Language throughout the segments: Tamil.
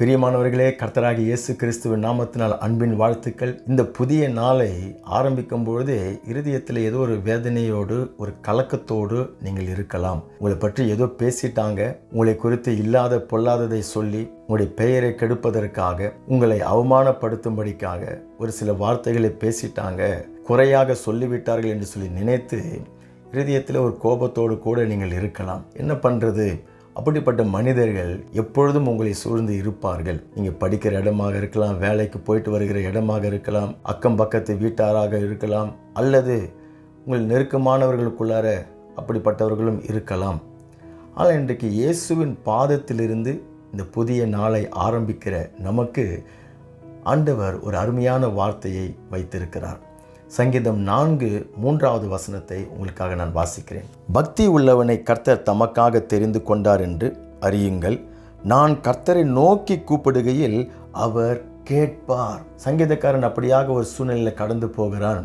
பிரியமானவர்களே கர்த்தராகி இயேசு கிறிஸ்துவின் நாமத்தினால் அன்பின் வாழ்த்துக்கள். இந்த புதிய நாளை ஆரம்பிக்கும் பொழுதே இருதயத்தில் ஏதோ ஒரு வேதனையோடு ஒரு கலக்கத்தோடு நீங்கள் இருக்கலாம். உங்களை பற்றி ஏதோ பேசிட்டாங்க. உங்களை குறித்து இல்லாத பொல்லாததை சொல்லி உங்களுடைய பெயரை கெடுப்பதற்காக உங்களை அவமானப்படுத்தும்படிக்காக ஒரு சில வார்த்தைகளை பேசிட்டாங்க. குறையாக சொல்லிவிட்டார்கள் என்று சொல்லி நினைத்து இருதயத்தில் ஒரு கோபத்தோடு கூட நீங்கள் இருக்கலாம். என்ன பண்ணுறது அப்படிப்பட்ட மனிதர்கள் எப்பொழுதும் உங்களை சூழ்ந்து இருப்பார்கள். நீங்கள் படிக்கிற இடமாக இருக்கலாம் வேலைக்கு போயிட்டு வருகிற இடமாக இருக்கலாம் அக்கம் பக்கத்து வீட்டாராக இருக்கலாம் அல்லது உங்கள் நெருக்கமானவர்களுக்குள்ளார அப்படிப்பட்டவர்களும் இருக்கலாம். ஆனால் இன்றைக்கு இயேசுவின் பாதத்திலிருந்து இந்த புதிய நாளை ஆரம்பிக்கிற நமக்கு ஆண்டவர் ஒரு அருமையான வார்த்தையை வைத்திருக்கிறார். சங்கீதம் நான்கு மூன்றாவது வசனத்தை உங்களுக்காக நான் வாசிக்கிறேன். பக்தி உள்ளவனை கர்த்தர் தமக்காக தெரிந்து கொண்டார் என்று அறியுங்கள். நான் கர்த்தரை நோக்கி கூப்பிடுகையில் அவர் கேட்பார். சங்கீதக்காரன் அப்படியாக ஒரு சூழ்நிலையில் கடந்து போகிறான்.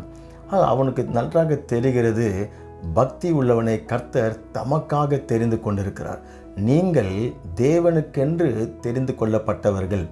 ஆனால் அவனுக்கு நன்றாக தெரிகிறது. பக்தி உள்ளவனை கர்த்தர் தமக்காக தெரிந்து கொண்டிருக்கிறார். நீங்கள் தேவனுக்கென்று தெரிந்து கொள்ளப்பட்டவர்கள்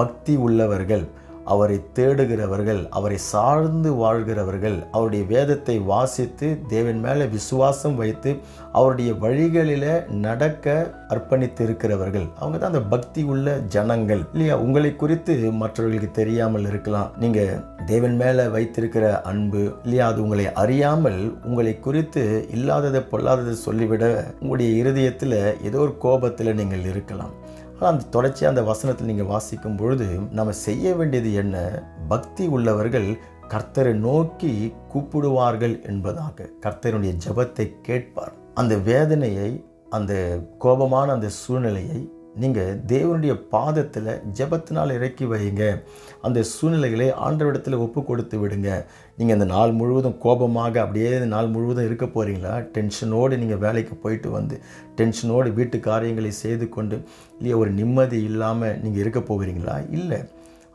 பக்தி உள்ளவர்கள். அவரை தேடுகிறவர்கள் அவரை சார்ந்து வாழ்கிறவர்கள் அவருடைய வேதத்தை வாசித்து தேவன் மேலே விசுவாசம் வைத்து அவருடைய வழிகளில் நடக்க அர்ப்பணித்து இருக்கிறவர்கள் அவங்க தான் அந்த பக்தி உள்ள ஜனங்கள். இல்லையா? உங்களை குறித்து மற்றவர்களுக்கு தெரியாமல் இருக்கலாம். நீங்கள் தேவன் மேலே வைத்திருக்கிற அன்பு இல்லையா? அது உங்களை அறியாமல் உங்களை குறித்து இல்லாததை பொல்லாததை சொல்லிவிட உங்களுடைய இருதயத்தில் ஏதோ ஒரு கோபத்தில் நீங்கள் இருக்கலாம். ஆனால் அந்த தொடர்ச்சியாக அந்த வசனத்தில் நீங்கள் வாசிக்கும் பொழுது நம்ம செய்ய வேண்டியது என்ன? பக்தி உள்ளவர்கள் கர்த்தரை நோக்கி கூப்பிடுவார்கள் என்பதாக. கர்த்தருடைய ஜபத்தை கேட்பார். அந்த வேதனையை அந்த கோபமான அந்த சூழ்நிலையை நீங்கள் தேவனுடைய பாதத்தில் ஜபத்தினால் இறக்கி வைங்க அந்த சூழ்நிலைகளை ஆண்டவரிடத்தில் ஒப்பு கொடுத்து விடுங்க. நீங்கள் அந்த நாள் முழுவதும் கோபமாக அப்படியே நாள் முழுவதும் இருக்க போகிறீங்களா டென்ஷனோடு நீங்கள் வேலைக்கு போயிட்டு வந்து டென்ஷனோடு வீட்டு காரியங்களை செய்து கொண்டு இல்லையா ஒரு நிம்மதி இல்லாமல் நீங்கள் இருக்க போகிறீங்களா? இல்லை.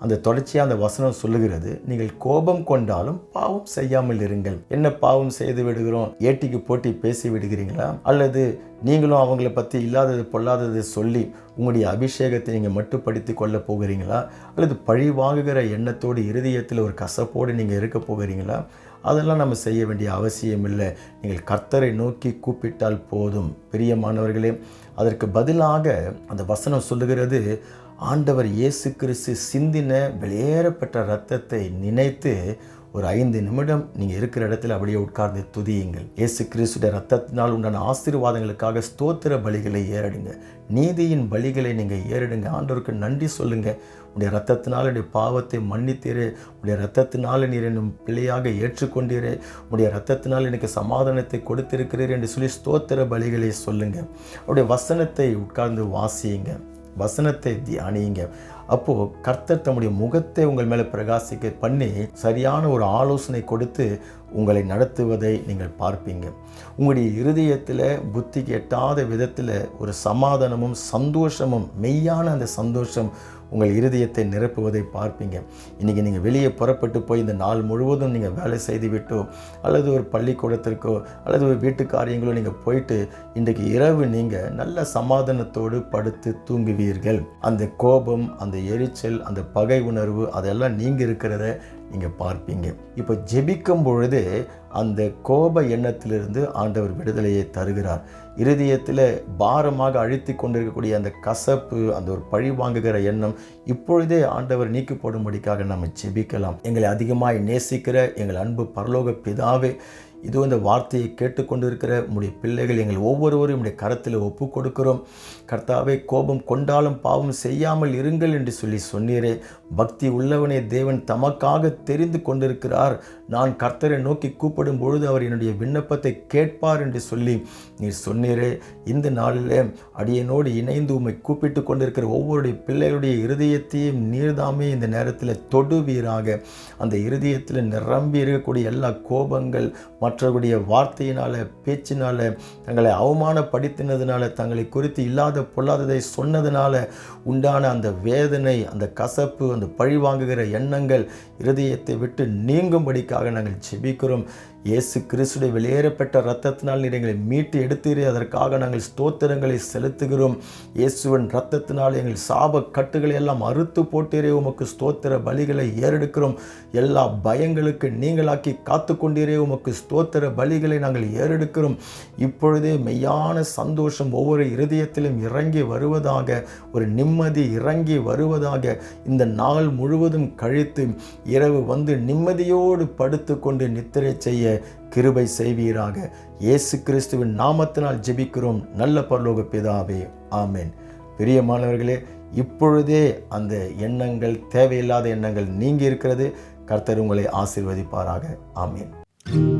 அந்த தொடர்ச்சியாக அந்த வசனம் சொல்லுகிறது. நீங்கள் கோபம் கொண்டாலும் பாவம் செய்யாமல் இருங்கள். என்ன பாவம் செய்து விடுகிறோம்? ஏட்டிக்கு போட்டி பேசி விடுகிறீங்களா அல்லது நீங்களும் அவங்கள பற்றி இல்லாதது பொல்லாததை சொல்லி உங்களுடைய அபிஷேகத்தை நீங்கள் மட்டுப்படுத்தி கொள்ள போகிறீங்களா? அல்லது பழி வாங்குகிற எண்ணத்தோடு இருதயத்தில் ஒரு கசப்போடு நீங்கள் இருக்க போகிறீங்களா? அதெல்லாம் நம்ம செய்ய வேண்டிய அவசியம் இல்லை. நீங்கள் கர்த்தரை நோக்கி கூப்பிட்டால் போதும். பிரியமானவர்களே அதற்கு பதிலாக அந்த வசனம் சொல்லுகிறது ஆண்டவர் இயேசு கிறிஸ்து சிந்தின வெளியேறப்பட்ட ரத்தத்தை நினைத்து ஒரு ஐந்து நிமிடம் நீங்கள் இருக்கிற இடத்துல அப்படியே உட்கார்ந்து துதியுங்கள். இயேசு கிறிஸ்துடைய ரத்தத்தினால் உண்டான ஆசீர்வாதங்களுக்காக ஸ்தோத்திர பலிகளை ஏறடுங்க. நீதியின் பலிகளை நீங்கள் ஏறிடுங்க. ஆண்டவருக்கு நன்றி சொல்லுங்கள் உடைய ரத்தத்தினால் என்னுடைய பாவத்தை மன்னித்தீரு. உடைய ரத்தத்தினால் நீர் என்னும் பிள்ளையாக ஏற்றுக்கொண்டீரே. உடைய ரத்தத்தினால் எனக்கு சமாதானத்தை கொடுத்திருக்கிறீர் என்று சொல்லி ஸ்தோத்திர பலிகளை சொல்லுங்கள் அவருடைய வசனத்தை உட்கார்ந்து வாசியுங்க. வசனத்தை தியானியுங்க. அப்போது கர்த்தர் தம்முடைய முகத்தை உங்கள் மேலே பிரகாசிக்க பண்ணி சரியான ஒரு ஆலோசனை கொடுத்து உங்களை நடத்துவதை நீங்கள் பார்ப்பீங்க. உங்களுடைய இருதயத்தில் புத்திக்கு எட்டாத விதத்தில் ஒரு சமாதானமும் சந்தோஷமும் மெய்யான அந்த சந்தோஷம் உங்கள் இருதயத்தை நிரப்புவதை பார்ப்பீங்க. இன்றைக்கி நீங்கள் வெளியே புறப்பட்டு போய் இந்த நாள் முழுவதும் நீங்கள் வேலை செய்துவிட்டோ அல்லது ஒரு பள்ளிக்கூடத்திற்கோ அல்லது ஒரு வீட்டு காரியங்களோ நீங்கள் போயிட்டு இன்றைக்கு இரவு நீங்கள் நல்ல சமாதானத்தோடு படுத்து தூங்குவீர்கள். அந்த கோபம் அந்த எரிச்சல் அந்த பகை உணர்வு அதெல்லாம் நீங்கள் இருக்கிறத நீங்கள் பார்ப்பீங்க. இப்போ ஜெபிக்கும் பொழுது அந்த கோப எண்ணத்திலிருந்து ஆண்டவர் விடுதலையை தருகிறார். இருதயத்தில் பாரமாக அழுத்தி கொண்டிருக்கக்கூடிய அந்த கசப்பு அந்த ஒரு பழி வாங்குகிற எண்ணம் இப்பொழுதே ஆண்டவர் நீக்கி போடும்படிக்காக நம்ம ஜெபிக்கலாம். எங்களை அதிகமாய் நேசிக்கிற எங்கள் அன்பு பரலோக பிதாவே இதோ இந்த வார்த்தையை கேட்டுக்கொண்டிருக்கிற உடைய பிள்ளைகள் எங்கள் ஒவ்வொருவரும் உடைய கரத்தில் ஒப்பு கொடுக்கிறோம். கர்த்தாவை கோபம் கொண்டாலும் பாவம் செய்யாமல் இருங்கள் என்று சொல்லி சொன்னீரே. பக்தி உள்ளவனே தேவன் தமக்காக தெரிந்து கொண்டிருக்கிறார். நான் கர்த்தரை நோக்கி கூப்பிடும் பொழுது அவர் என்னுடைய விண்ணப்பத்தை கேட்பார் என்று சொல்லி நீர் சொன்னீரே. இந்த நாளில் அடியனோடு இணைந்து உம்மை கூப்பிட்டு கொண்டிருக்கிற ஒவ்வொருடைய பிள்ளைகளுடைய இருதயத்தையும் நீர்தாமே இந்த நேரத்தில் தொடுவீராக. அந்த இருதயத்தில் நிரம்பி இருக்கக்கூடிய எல்லா கோபங்கள் மற்றவருடைய வார்த்தையினால் பேச்சினால் தங்களை அவமானப்படுத்தினதுனால தங்களை குறித்து இல்லாத பொல்லாததை சொன்னதுனால உண்டான அந்த வேதனை அந்த கசப்பு அந்த பழி வாங்குகிற எண்ணங்கள் இருதயத்தை விட்டு நீங்கும்படிக்காக நாங்கள் ஜெபிக்கிறோம். இயேசு கிறிஸ்துடைய வெளியேறப்பட்ட இரத்தத்தினால் நீர் எங்களை மீட்டு எடுத்தீரே. அதற்காக நாங்கள் ஸ்தோத்திரங்களை செலுத்துகிறோம். இயேசுவின் இரத்தத்தினால் எங்கள் சாப கட்டுகளை எல்லாம் அறுத்து போட்டீரே. உமக்கு ஸ்தோத்திர பலிகளை ஏறெடுக்கிறோம். எல்லா பயங்களுக்கு நீங்களாக்கி காத்து கொண்டீரே உமக்கு ஸ்தோத்திர பலிகளை நாங்கள் ஏறெடுக்கிறோம். இப்பொழுதே மெய்யான சந்தோஷம் ஒவ்வொரு இருதயத்திலும் இறங்கி வருவதாக ஒரு நிம்மதி இறங்கி வருவதாக இந்த நாள் முழுவதும் கழித்து இரவு வந்து நிம்மதியோடு படுத்துக்கொண்டு நித்திரை செய்ய செய்ய கிருபை செய்வீராக. இயேசு கிறிஸ்துவின் நாமத்தினால் ஜெபிக்கிறோம். நல்ல பரலோக பிதாவே ஆமேன். பிரியமானவர்களே இப்பொழுதே அந்த எண்ணங்கள் தேவையில்லாத எண்ணங்கள் நீங்கி இருக்கிறது. கர்த்தர் உங்களை ஆசீர்வதிப்பாராக. ஆமீன்.